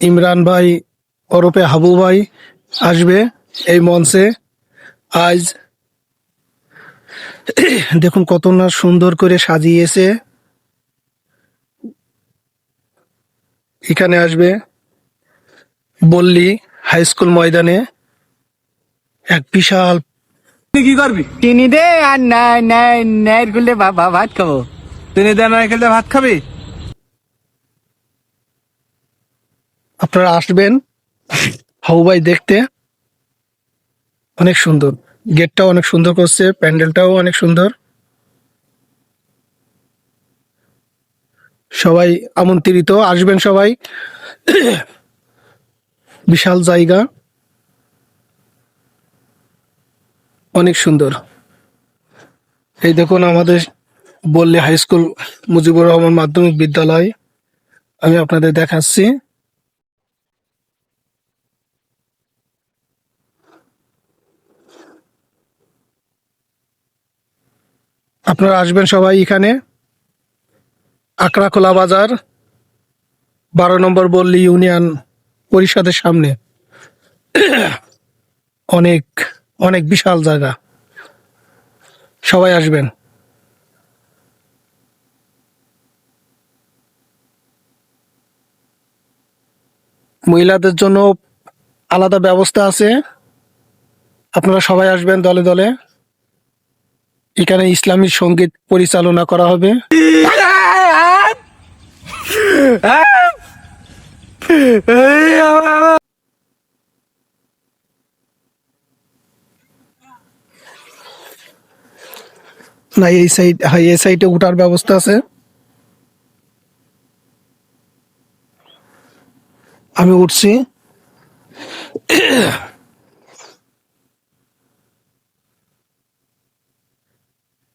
ইমরান ভাই, ওরফে হাবু ভাই আসবে এই মঞ্চে। আজ দেখুন কত না সুন্দর করে সাজিয়েছে। এখানে আসবে বললি হাই স্কুল ময়দানে। এক বিশাল কি করবি? চিনি দে আর নাই নাই নাই ভা- ভাত খাব। তিনি দেন খেলতে ভাত খাবি? আপনারা আসবেন। হাবু ভাই দেখতে। অনেক সুন্দর। গেটটাও অনেক সুন্দর করছে প্যান্ডেলটাও অনেক সুন্দর। সবাই আমন্ত্রিত আসবেন সবাই। বিশাল জায়গা। অনেক সুন্দর। এই দেখুন আমাদের বললে হাই স্কুল মুজিবুর রহমান মাধ্যমিক বিদ্যালয়। আমি আপনাদের দেখাচ্ছি। আপনারা আসবেন সবাই এখানে। আকড়াখোলা বাজার, বারো নম্বর বললি ইউনিয়ন পরিষদের সামনে। অনেক অনেক বিশাল জায়গা। সবাই আসবেন। মহিলাদের জন্য আলাদা ব্যবস্থা আছে। আপনারা সবাই আসবেন দলে দলে। এখানে ইসলামী সংগীত পরিচালনা করা হবে। না, এই সাইড হ্যাঁ এই সাইডে উঠার ব্যবস্থা আছে। আমি উঠছি।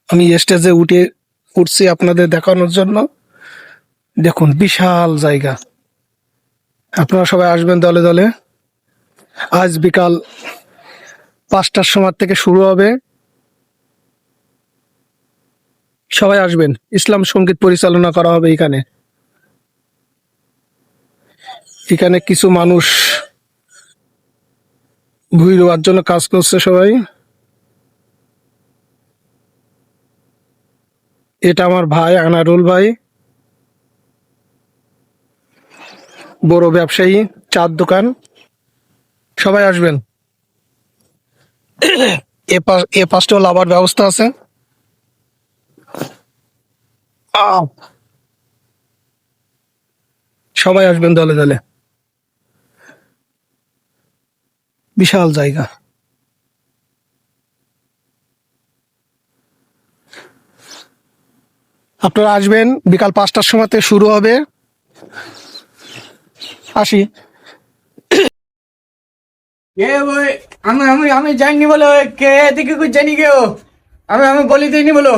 আমি স্টেজে উঠে উঠছি আপনাদের দেখানোর জন্য। দেখুন, বিশাল জায়গা। আপনারা সবাই আসবেন দলে দলে। আজ বিকাল পাঁচটার সময় থেকে শুরু হবে। সবাই আসবেন। ইসলাম সংগীত পরিচালনা করা হবে এখানে। এখানে কিছু মানুষ ভুই রোয়ার জন্য কাজ করছে সবাই। এটা আমার ভাই আনারুল ভাই। বড় ব্যবসায়ী, চার দোকান। সবাই আসবেন। এ পাশ এ পাশটাও লাভার ব্যবস্থা আছে। আও। সবাই আসবেন দলে দলে। বিশাল জায়গা। আপনারা আসবেন, বিকাল পাঁচটার সময় শুরু হবে। আসি। আমি আমি আমি জানি বলো কে এদিকে জানি কেউ আমি আমি বলি দিইনি বলো।